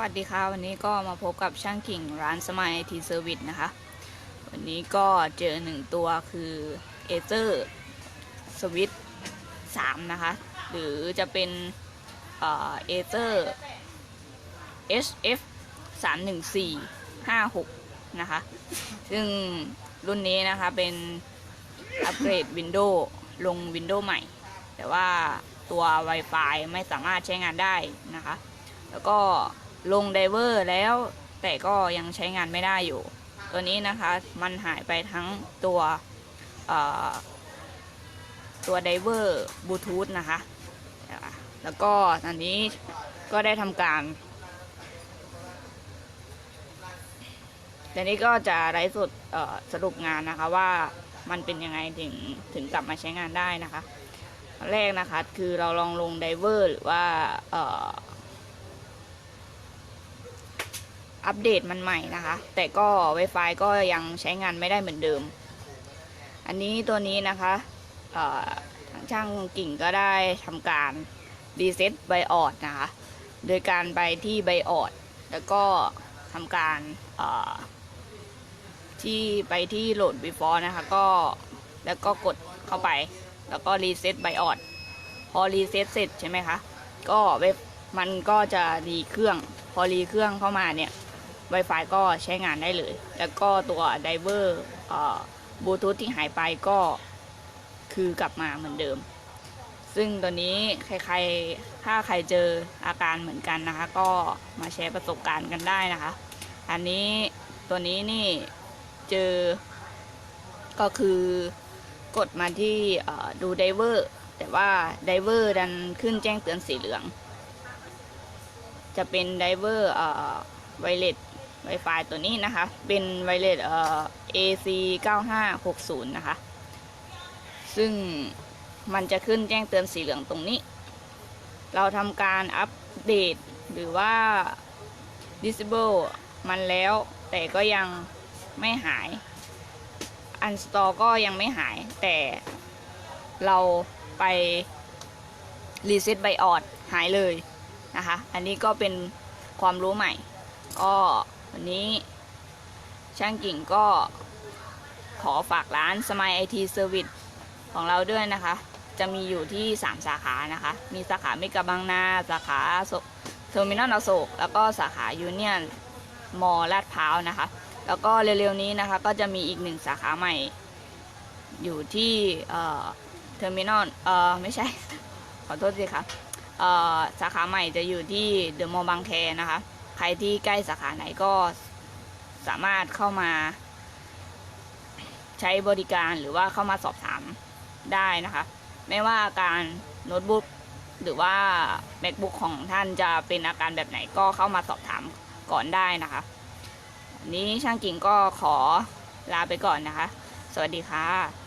วัสดีค่ะวันนี้ก็มาพบกับช่างกิ่งร้านสมัยทีเซอร์วิสนะคะ วันนี้ก็เจอหนึ่งตัวคือเอเซอร์สวิตสามนะคะ หรือจะเป็นเอเซอร์ HF 3 1 4 5 6 นะคะ ซึ่งรุ่นนี้นะคะเป็นอัปเกรด Windows ลง Windows ใหม่ แต่ว่าตัว Wi-Fi ไม่สามารถใช้งานได้นะคะแล้วก็ ลงไดเวอร์แล้ว แต่ก็ยังใช้งานไม่ได้อยู่ ตัวนี้นะคะมันหายไปทั้งตัวตัวไดเวอร์บลูทูธนะคะแล้วก็อันนี้ก็ได้ทำการแต่นี้ก็จะไลฟ์สดสรุปงานนะคะว่ามันเป็นยังไงถึงถึงกลับมาใช้งานได้นะคะ แรกนะคะคือเราลองลงไดเวอร์หรือว่าเอัปเดตมันใหม่นะคะ แต่ก็ Wi-Fi ก็ยังใช้งานไม่ได้เหมือนเดิม อันนี้ตัวนี้นะคะทางช่างกิ่งก็ได้ทำการรีเซ็ตไบออดนะคะ โดยการไปที่ไบออดแล้วก็ทำการที่ไปที่โหลด before นะคะก็แล้วก็กดเข้าไป แล้วก็รีเซ็ตไบออดพอรีเซ็ตเสร็จใช่ไหมคะ ก็เว็บมันก็จะรีเครื่อง พอรีเครื่องเข้ามาเนี่ย Wi-Fi ก็ใช้งานได้เลย แล้วก็ตัวไดเวอร์บลูทูธที่หายไปก็คือกลับมาเหมือนเดิม ซึ่งตัวนี้ใครๆ ถ้าใครเจออาการเหมือนกันนะคะ ก็มาแชร์ประสบการณ์กันได้นะคะ อันนี้ตัวนี้นี่เจอก็คือกดมาที่ดูไดเวอร์แต่ว่าไดเวอร์ดันขึ้นแจ้งเตือนสีเหลือง จะเป็นไดเวอร์ไวเลส Wi-Fi ตัวนี้นะคะ เป็นไวเลสเอ่อ AC 9560 นะคะ ซึ่งมันจะขึ้นแจ้งเตือนสีเหลืองตรงนี้ เราทำการอัปเดตหรือว่า disable มันแล้ว แต่ก็ยังไม่หาย uninstall ก็ยังไม่หาย แต่เราไป reset BIOS หายเลยนะคะ อันนี้ก็เป็นความรู้ใหม่ ก็ วันนี้ช่างกิ่งก็ขอฝากร้าน Smile IT Service ของเราด้วยนะคะ จะมีอยู่ที่ 3 สาขานะคะ มีสาขาเมกะบางนา สาขาเทอร์มินอลอโศกแล้วก็สาขายูเนียนมอลาดพร้าวนะคะ แล้วก็เร็วๆนี้นะคะ ก็จะมีอีกหนึ่งสาขาใหม่ อยู่ที่เทอร์มินอลเอ่อไม่ใช่ ขอโทษทีค่ะเอ่อสาขาใหม่จะอยู่ที่เดอะมอลล์บางแคนะคะ ใครที่ใกล้สาขาไหนก็สามารถเข้ามา ใช้บริการหรือว่าเข้ามาสอบถามได้นะคะ ไม่ว่าการโน้ตบุ๊กหรือว่า macbook ของท่านจะเป็นอาการแบบไหนก็เข้ามาสอบถามก่อนได้นะคะนนี้ช่างกิ่งก็ขอลาไปก่อนนะคะ สวัสดีค่ะ